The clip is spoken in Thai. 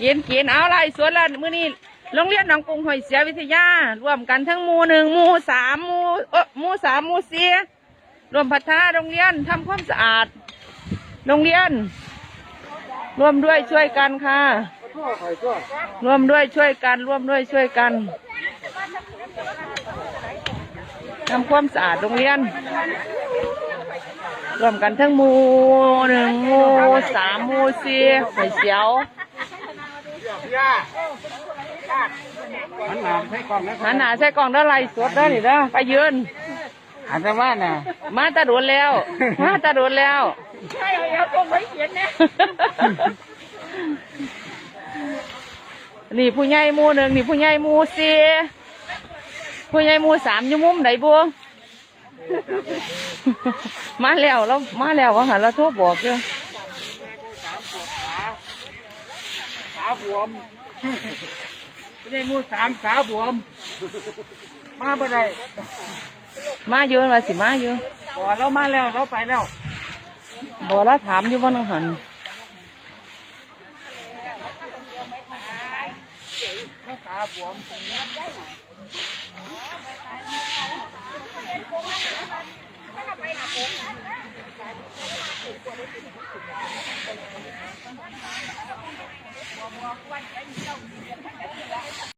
กินกินเอาไรสวนละมื้อนี้โรงเรียนหนองกรุงหอยเสียวิทยารวมกันทั้งมูหนึ่งมูสามมูเออมูสามมู่สี่รวมพัฒนาโรงเรียนทำความสะอาด โรงเรียน ร่วมด้วยช่วยกันค่ะร่วมด้วยช่วยกัน ร่วมด้วยช่วยกันทำความสะอาดโรงเรียนรวมกันทั้งมูหนึ่งมูสามมู่สี่หอยเสียว หันหน้าใช้กล้องนะหันหน้าใส่กล่องด้านไรสดได้หนิเด้อไปยืน หันจะว่าน่ะมาตาโดนแล้ว มาตาโดนแล้ว ใช่เอาตรงไว้เขียนนะนี่ผู้ใหญ่หมู่หนึ่งนี่ผู้ใหญ่หมู่สี่ผู้ใหญ่หมู่สามอยู่มุมไหนบัวมาแล้วเรามาแล้วว่าหันเราโทรบอกอยู่ขาบวมไม่ได้มูสามขาบวม มาบ่ได้มาเยอะมาสิมาเยอะบ่เรามาแล้วเราไปแล้วบอกแล้วถามอยู่ว่าน้องหันขาบวม